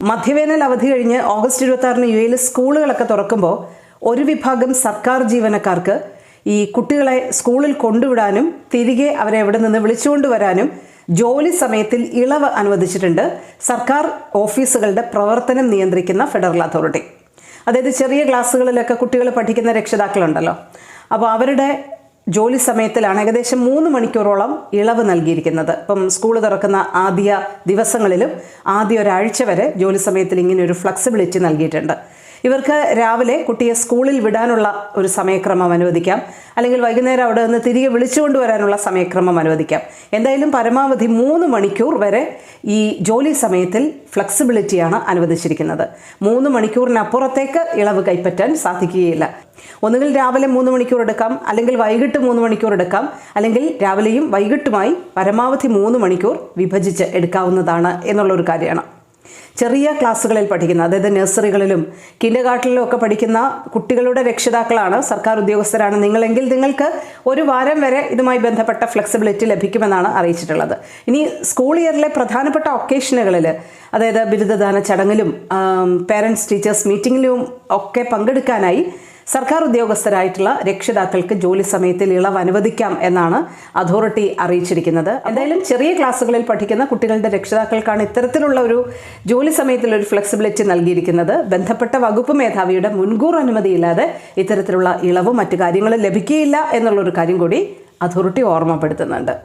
മധ്യവേനൽ അവധി കഴിഞ്ഞ് ഓഗസ്റ്റ് ഇരുപത്തി ആറിന് യു എയിൽ സ്കൂളുകളൊക്കെ തുറക്കുമ്പോൾ ഒരു വിഭാഗം സർക്കാർ ജീവനക്കാർക്ക് ഈ കുട്ടികളെ സ്കൂളിൽ കൊണ്ടുവിടാനും തിരികെ അവരെ എവിടെ നിന്ന് വിളിച്ചുകൊണ്ടുവരാനും ജോലി സമയത്തിൽ ഇളവ് അനുവദിച്ചിട്ടുണ്ട്. സർക്കാർ ഓഫീസുകളുടെ പ്രവർത്തനം നിയന്ത്രിക്കുന്ന ഫെഡറൽ അതോറിറ്റി. അതായത് ചെറിയ ക്ലാസ്സുകളിലൊക്കെ കുട്ടികൾ പഠിക്കുന്ന രക്ഷിതാക്കളുണ്ടല്ലോ. അപ്പോൾ അവരുടെ ജോലി സമയത്തിലാണ് ഏകദേശം മൂന്ന് മണിക്കൂറോളം ഇളവ് നൽകിയിരിക്കുന്നത്. ഇപ്പം സ്കൂൾ തുറക്കുന്ന ആദ്യ ദിവസങ്ങളിലും ആദ്യ ഒരാഴ്ച വരെ ജോലി സമയത്തിൽ ഇങ്ങനെ ഒരു ഫ്ലെക്സിബിലിറ്റി നൽകിയിട്ടുണ്ട്. ഇവർക്ക് രാവിലെ കുട്ടിയെ സ്കൂളിൽ വിടാനുള്ള ഒരു സമയക്രമം അനുവദിക്കാം. അല്ലെങ്കിൽ വൈകുന്നേരം അവിടെ നിന്ന് തിരികെ വിളിച്ചുകൊണ്ടുവരാനുള്ള സമയക്രമം അനുവദിക്കാം. എന്തായാലും പരമാവധി മൂന്ന് മണിക്കൂർ വരെ ഈ ജോലി സമയത്തിൽ ഫ്ലെക്സിബിലിറ്റിയാണ് അനുവദിച്ചിരിക്കുന്നത്. മൂന്ന് മണിക്കൂറിനപ്പുറത്തേക്ക് ഇളവ് കൈപ്പറ്റാൻ സാധിക്കുകയില്ല. ഒന്നുകിൽ രാവിലെ മൂന്ന് മണിക്കൂർ എടുക്കാം അല്ലെങ്കിൽ വൈകിട്ട് മൂന്ന് മണിക്കൂർ എടുക്കാം അല്ലെങ്കിൽ രാവിലെയും വൈകിട്ടുമായി പരമാവധി മൂന്ന് മണിക്കൂർ വിഭജിച്ച് എടുക്കാവുന്നതാണ് എന്നുള്ളൊരു കാര്യമാണ്. ചെറിയ ക്ലാസ്സുകളിൽ പഠിക്കുന്ന അതായത് നഴ്സറികളിലും കിൻഡർ ഗാർട്ടനിലും ഒക്കെ പഠിക്കുന്ന കുട്ടികളുടെ രക്ഷിതാക്കളാണ് സർക്കാർ ഉദ്യോഗസ്ഥരാണ്. നിങ്ങളെങ്കിൽ നിങ്ങൾക്ക് ഒരു വാരം വരെ ഇതുമായി ബന്ധപ്പെട്ട ഫ്ലെക്സിബിലിറ്റി ലഭിക്കുമെന്നാണ് അറിയിച്ചിട്ടുള്ളത്. ഇനി സ്കൂൾ ഇയറിലെ പ്രധാനപ്പെട്ട ഒക്കേഷനുകളിൽ അതായത് ബിരുദദാന ചടങ്ങിലും പേരൻസ് ടീച്ചേഴ്സ് മീറ്റിങ്ങിലും ഒക്കെ പങ്കെടുക്കാനായി സർക്കാർ ഉദ്യോഗസ്ഥരായിട്ടുള്ള രക്ഷിതാക്കൾക്ക് ജോലി സമയത്തിൽ ഇളവ് അനുവദിക്കാം എന്നാണ് അതോറിറ്റി അറിയിച്ചിരിക്കുന്നത്. എന്തായാലും ചെറിയ ക്ലാസ്സുകളിൽ പഠിക്കുന്ന കുട്ടികളുടെ രക്ഷിതാക്കൾക്കാണ് ഇത്തരത്തിലുള്ള ഒരു ജോലി സമയത്തിൽ ഒരു ഫ്ലെക്സിബിലിറ്റി നൽകിയിരിക്കുന്നത്. ബന്ധപ്പെട്ട വകുപ്പ് മേധാവിയുടെ മുൻകൂർ അനുമതിയില്ലാതെ ഇത്തരത്തിലുള്ള ഇളവും മറ്റു കാര്യങ്ങളും ലഭിക്കുകയില്ല എന്നുള്ളൊരു കാര്യം കൂടി അതോറിറ്റി ഓർമ്മപ്പെടുത്തുന്നുണ്ട്.